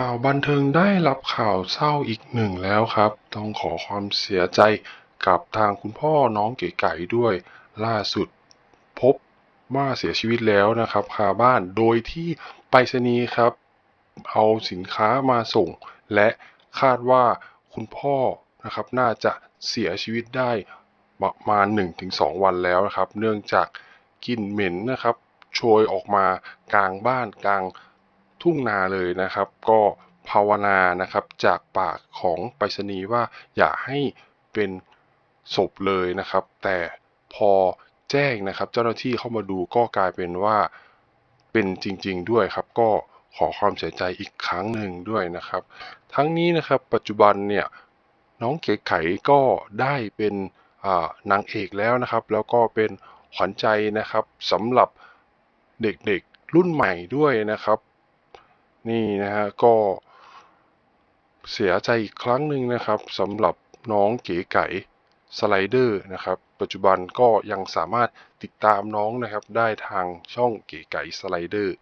ข่าวบันเทิงได้รับข่าวเศร้าอีกหนึ่งแล้วครับ ต้องขอความเสียใจกับทางคุณพ่อน้องเก๋ไก่ด้วย ล่าสุดพบว่าเสียชีวิตแล้วนะครับคาบ้านโดยที่ไปรษณีย์ครับ เอาสินค้ามาส่ง และคาดว่าคุณพ่อนะครับน่าจะเสียชีวิตได้ประมาณ 1-2 วันแล้วนะครับ เนื่องจากกลิ่นเหม็นนะครับโชยออกมากลางบ้านกลาง ทุ่งนาเลยนะครับ ก็ภาวนานะครับจากปากของไปรษณีย์ว่าอย่าให้เป็นศพเลยนะครับ แต่พอแจ้งนะครับ เจ้าหน้าที่เข้ามาดูก็กลายเป็นว่าเป็นจริง ๆ ด้วยครับ ก็ขอความเสียใจอีกครั้งหนึ่งด้วยนะครับ ทั้งนี้นะครับปัจจุบันเนี่ยน้องเก๋ไก่ก็ได้เป็นนางเอกแล้วนะครับ แล้วก็เป็นขวัญใจนะครับสำหรับเด็กๆรุ่นใหม่ด้วยนะครับ นี่นะฮะก็เสียใจอีกครั้งหนึ่งนะครับสำหรับน้องเก๋ไก่สไลเดอร์นะครับปัจจุบันก็ยังสามารถติดตามน้องนะครับได้ทางช่องเก๋ไก่สไลเดอร์